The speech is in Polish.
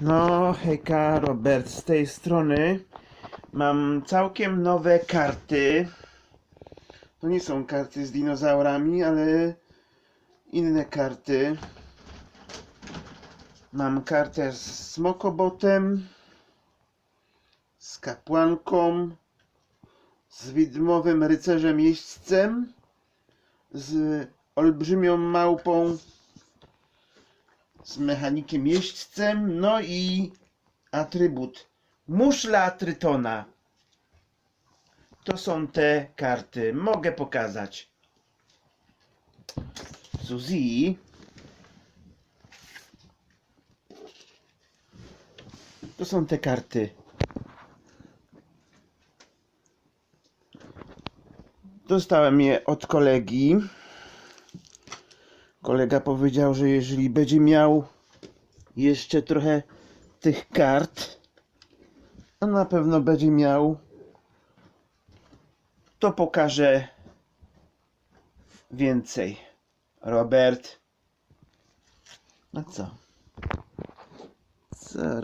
No, hejka, Robert z tej strony. Mam całkiem nowe karty. To nie są karty z dinozaurami, ale inne karty. Mam kartę z smokobotem, z kapłanką, z widmowym rycerzem jeźdźcem, z olbrzymią małpą, z mechanikiem jeźdźcem, no i atrybut muszla trytona. To są te karty. Mogę pokazać. Suzy. To są te karty. Dostałem je od kolegi. Kolega powiedział, że jeżeli będzie miał jeszcze trochę tych kart, a na pewno będzie miał, to pokażę więcej. Robert. No co? Co